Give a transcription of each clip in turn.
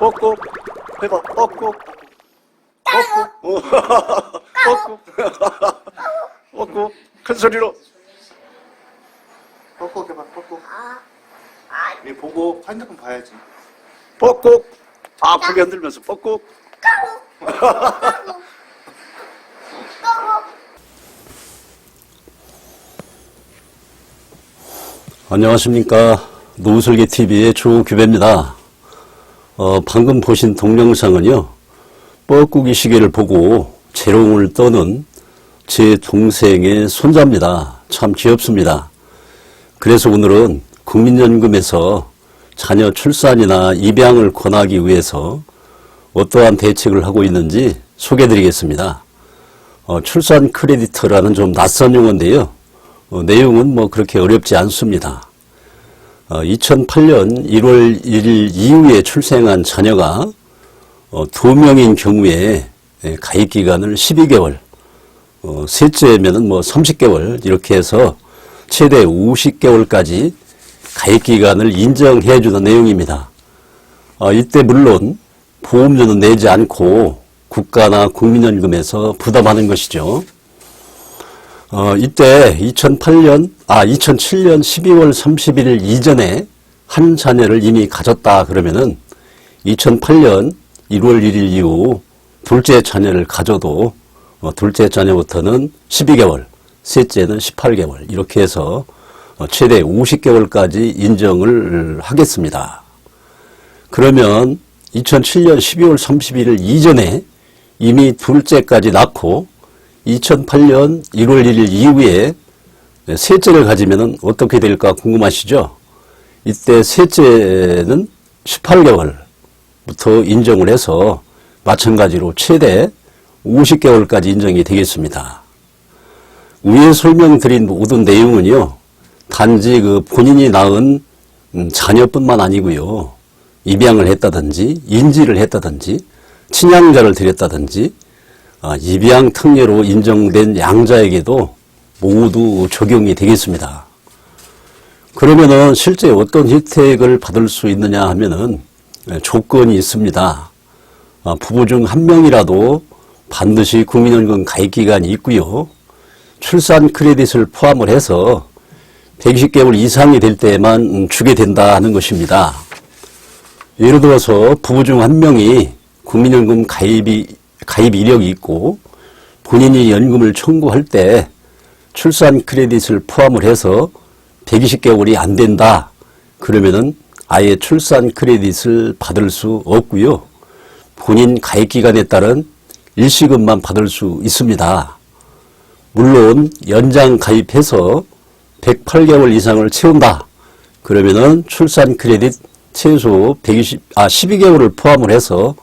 뻑꾹 해봐 뻑꾹 뻑꾹 뻑꾹 뻑꾹 큰 소리로. 뻑뻑 해봐 뻑뻑 얘 보고 핸드폰 봐야지. 뻑꾹 아프게 흔들면서 뻑꾹 안녕하십니까. 노설계 TV의 조규배입니다. 어, 방금 보신 동영상은요 뻐꾸기 시계를 보고 재롱을 떠는 제 동생의 손자입니다. 참 귀엽습니다. 그래서 오늘은 국민연금에서 자녀 출산이나 입양을 권하기 위해서 어떠한 대책을 하고 있는지 소개드리겠습니다. 어, 출산 크레디터라는 좀 낯선 용어인데요. 어, 내용은 뭐 그렇게 어렵지 않습니다. 어, 2008년 1월 1일 이후에 출생한 자녀가 어, 두 명인 경우에 예, 가입 기간을 12개월, 어, 셋째면은 뭐 30개월 이렇게 해서 최대 50개월까지 가입 기간을 인정해 주는 내용입니다. 어, 이때 물론 보험료는 내지 않고 국가나 국민연금에서 부담하는 것이죠. 어, 이때 2008년, 아, 2007년 12월 31일 이전에 한 자녀를 이미 가졌다 그러면은 2008년 1월 1일 이후 둘째 자녀를 가져도 어, 둘째 자녀부터는 12개월, 셋째는 18개월 이렇게 해서 어, 최대 50개월까지 인정을 하겠습니다. 그러면 2007년 12월 31일 이전에 이미 둘째까지 낳고 2008년 1월 1일 이후에 셋째를 가지면 어떻게 될까 궁금하시죠? 이때 셋째는 18개월부터 인정을 해서 마찬가지로 최대 50개월까지 인정이 되겠습니다. 위에 설명드린 모든 내용은요, 단지 그 본인이 낳은 음, 자녀뿐만 아니고요, 입양을 했다든지, 인지를 했다든지, 친양자를 드렸다든지, 아, 입양 특례로 인정된 양자에게도 모두 적용이 되겠습니다. 그러면은 실제 어떤 혜택을 받을 수 있느냐 하면은 예, 조건이 있습니다. 아, 부부 중 한 명이라도 반드시 국민연금 가입 기간이 있고요. 출산 크레딧을 포함을 해서 120개월 이상이 될 때만 음, 주게 된다 하는 것입니다. 예를 들어서 부부 중 한 명이 국민연금 가입이 가입 이력이 있고 본인이 연금을 청구할 때 출산 크레딧을 포함을 해서 120개월이 안 된다. 그러면은 아예 출산 크레딧을 받을 수 없고요. 본인 가입 기간에 따른 일시금만 받을 수 있습니다. 물론 연장 가입해서 108개월 이상을 채운다. 그러면은 출산 크레딧 최소 120, 아, 12개월을 포함을 해서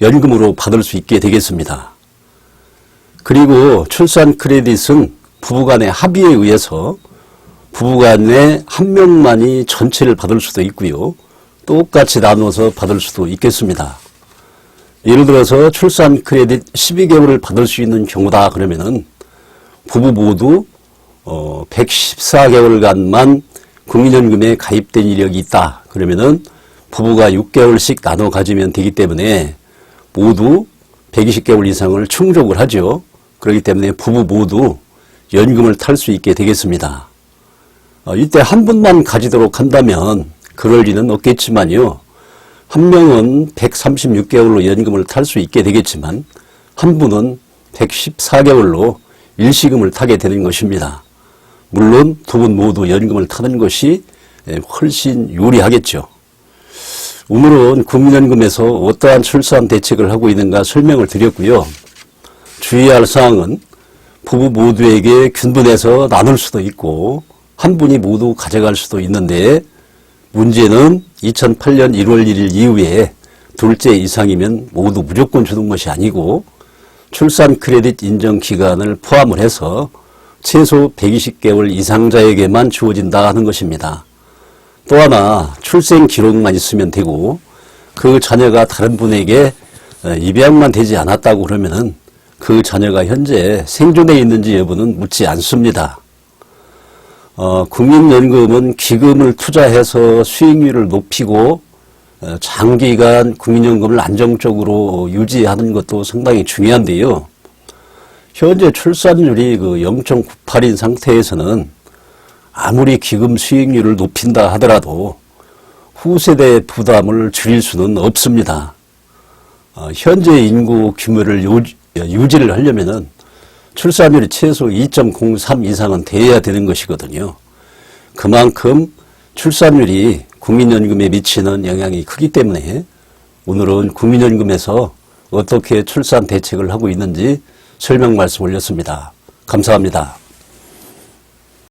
연금으로 받을 수 있게 되겠습니다. 그리고 출산 크레딧은 부부간의 합의에 의해서 부부간에 한 명만이 전체를 받을 수도 있고요. 똑같이 나눠서 받을 수도 있겠습니다. 예를 들어서 출산 크레딧 12개월을 받을 수 있는 경우다 그러면은 부부 모두 어 114개월간만 국민연금에 가입된 이력이 있다. 그러면은 부부가 6개월씩 나눠 가지면 되기 때문에 모두 120개월 이상을 충족을 하죠. 그렇기 때문에 부부 모두 연금을 탈 수 있게 되겠습니다. 어, 이때 한 분만 가지도록 한다면 그럴 리는 없겠지만요. 한 명은 136개월로 연금을 탈 수 있게 되겠지만 한 분은 114개월로 일시금을 타게 되는 것입니다. 물론 두 분 모두 연금을 타는 것이 예, 훨씬 유리하겠죠. 오늘은 국민연금에서 어떠한 출산 대책을 하고 있는가 설명을 드렸고요. 주의할 사항은 부부 모두에게 균분해서 나눌 수도 있고 한 분이 모두 가져갈 수도 있는데 문제는 2008년 1월 1일 이후에 둘째 이상이면 모두 무조건 주는 것이 아니고 출산 크레딧 인정 기간을 포함을 해서 최소 120개월 이상자에게만 주어진다 하는 것입니다. 또 하나 출생 기록만 있으면 되고 그 자녀가 다른 분에게 어, 입양만 되지 않았다고 그러면은 그 자녀가 현재 생존해 있는지 여부는 묻지 않습니다. 어, 국민연금은 기금을 투자해서 수익률을 높이고 어, 장기간 국민연금을 안정적으로 유지하는 것도 상당히 중요한데요. 현재 출산율이 그 0.98인 상태에서는 아무리 기금 수익률을 높인다 하더라도 후세대 부담을 줄일 수는 없습니다. 어, 현재 인구 규모를 유- 유지를 하려면은 출산율이 최소 2.03 이상은 돼야 되는 것이거든요. 그만큼 출산율이 국민연금에 미치는 영향이 크기 때문에 오늘은 국민연금에서 어떻게 출산 대책을 하고 있는지 설명 말씀 올렸습니다. 감사합니다.